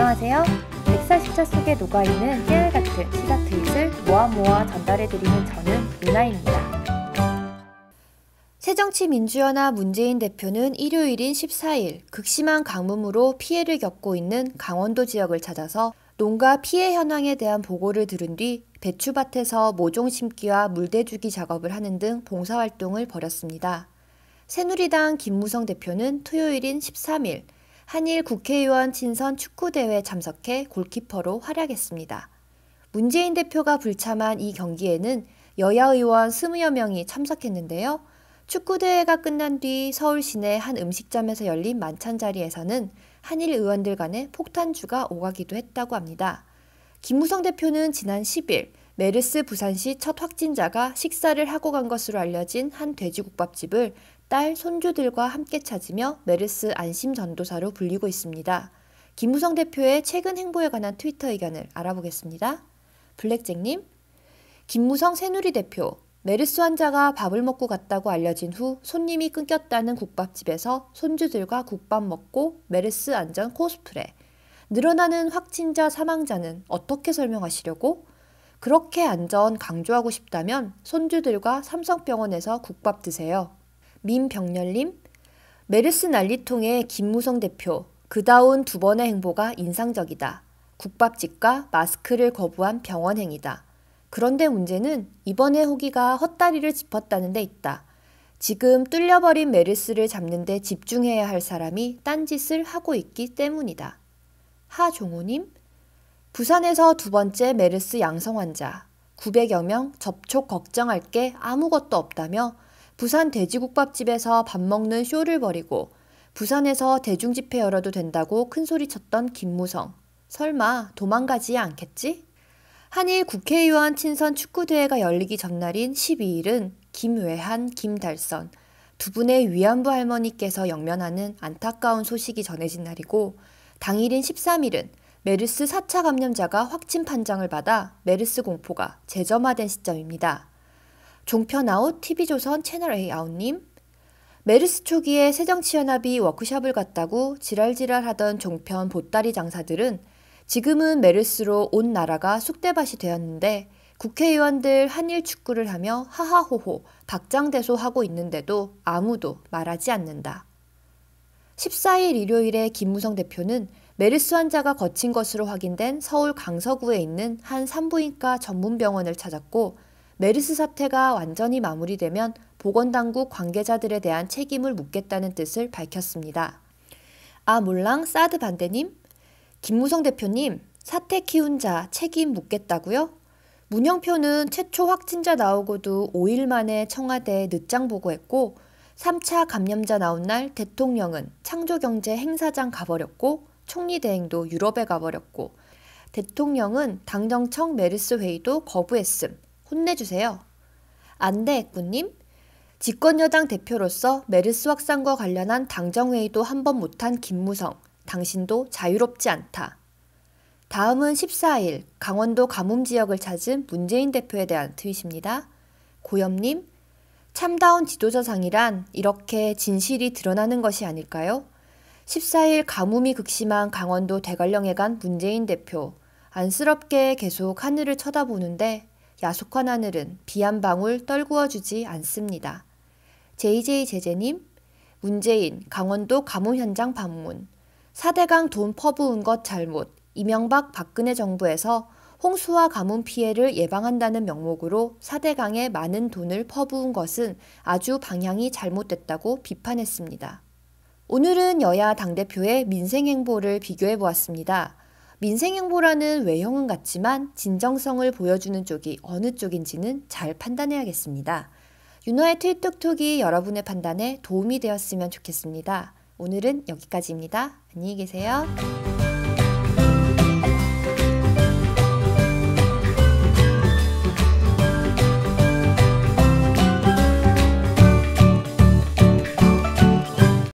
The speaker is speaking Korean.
안녕하세요. 140차 속에 녹아있는 깨알 같은 시사 트윗을 모아 모아 전달해드리는 저는 유나입니다. 새정치민주연합 문재인 대표는 일요일인 14일 극심한 가뭄으로 피해를 겪고 있는 강원도 지역을 찾아서 농가 피해 현황에 대한 보고를 들은 뒤 배추밭에서 모종 심기와 물대주기 작업을 하는 등 봉사활동을 벌였습니다. 새누리당 김무성 대표는 토요일인 13일 한일 국회의원 친선 축구대회 참석해 골키퍼로 활약했습니다. 문재인 대표가 불참한 이 경기에는 여야 의원 20여 명이 참석했는데요. 축구대회가 끝난 뒤 서울 시내 한 음식점에서 열린 만찬 자리에서는 한일 의원들 간의 폭탄주가 오가기도 했다고 합니다. 김무성 대표는 지난 10일 메르스 부산시 첫 확진자가 식사를 하고 간 것으로 알려진 한 돼지국밥집을 딸, 손주들과 함께 찾으며 메르스 안심 전도사로 불리고 있습니다. 김무성 대표의 최근 행보에 관한 트위터 의견을 알아보겠습니다. 블랙잭님, 김무성 새누리 대표, 메르스 환자가 밥을 먹고 갔다고 알려진 후 손님이 끊겼다는 국밥집에서 손주들과 국밥 먹고 메르스 안전 코스프레. 늘어나는 확진자 사망자는 어떻게 설명하시려고? 그렇게 안전 강조하고 싶다면 손주들과 삼성병원에서 국밥 드세요. 민병렬님, 메르스 난리통의 김무성 대표, 그다운 두 번의 행보가 인상적이다. 국밥집과 마스크를 거부한 병원 행위다. 그런데 문제는 이번에 호기가 헛다리를 짚었다는 데 있다. 지금 뚫려버린 메르스를 잡는 데 집중해야 할 사람이 딴짓을 하고 있기 때문이다. 하종호님, 부산에서 두 번째 메르스 양성 환자, 900여 명 접촉 걱정할 게 아무것도 없다며 부산 돼지국밥집에서 밥 먹는 쇼를 벌이고 부산에서 대중집회 열어도 된다고 큰소리쳤던 김무성. 설마 도망가지 않겠지? 한일 국회의원 친선 축구대회가 열리기 전날인 12일은 김외한, 김달선 두 분의 위안부 할머니께서 영면하는 안타까운 소식이 전해진 날이고 당일인 13일은 메르스 4차 감염자가 확진 판정을 받아 메르스 공포가 재점화된 시점입니다. 종편아웃 TV조선 채널A 아웃님 메르스 초기에 새정치연합이 워크샵을 갔다고 지랄지랄 하던 종편 보따리 장사들은 지금은 메르스로 온 나라가 쑥대밭이 되었는데 국회의원들 한일 축구를 하며 하하호호 박장대소하고 있는데도 아무도 말하지 않는다. 14일 일요일에 김무성 대표는 메르스 환자가 거친 것으로 확인된 서울 강서구에 있는 한 산부인과 전문병원을 찾았고 메르스 사태가 완전히 마무리되면 보건당국 관계자들에 대한 책임을 묻겠다는 뜻을 밝혔습니다. 아 몰랑 사드 반대님 김무성 대표님, 사태 키운 자 책임 묻겠다고요? 문영표는 최초 확진자 나오고도 5일 만에 청와대에 늦장 보고했고 3차 감염자 나온 날 대통령은 창조경제 행사장 가버렸고 총리 대행도 유럽에 가버렸고 대통령은 당정청 메르스 회의도 거부했음. 혼내주세요. 했군님. 집권여당 대표로서 메르스 확산과 관련한 당정회의도 한 번 못한 김무성. 당신도 자유롭지 않다. 다음은 14일 강원도 가뭄 지역을 찾은 문재인 대표에 대한 트윗입니다. 고염님, 참다운 지도자상이란 이렇게 진실이 드러나는 것이 아닐까요? 14일 가뭄이 극심한 강원도 대관령에 간 문재인 대표. 안쓰럽게 계속 하늘을 쳐다보는데 야속한 하늘은 비 한 방울 떨구어 주지 않습니다. JJ 제재님, 문재인 강원도 가뭄 현장 방문. 4대강 돈 퍼부은 것 잘못, 이명박 박근혜 정부에서 홍수와 가뭄 피해를 예방한다는 명목으로 4대강에 많은 돈을 퍼부은 것은 아주 방향이 잘못됐다고 비판했습니다. 오늘은 여야 당대표의 민생 행보를 비교해 보았습니다. 민생행보라는 외형은 같지만 진정성을 보여주는 쪽이 어느 쪽인지는 잘 판단해야겠습니다. 윤화의 트윗톡톡이 여러분의 판단에 도움이 되었으면 좋겠습니다. 오늘은 여기까지입니다. 안녕히 계세요.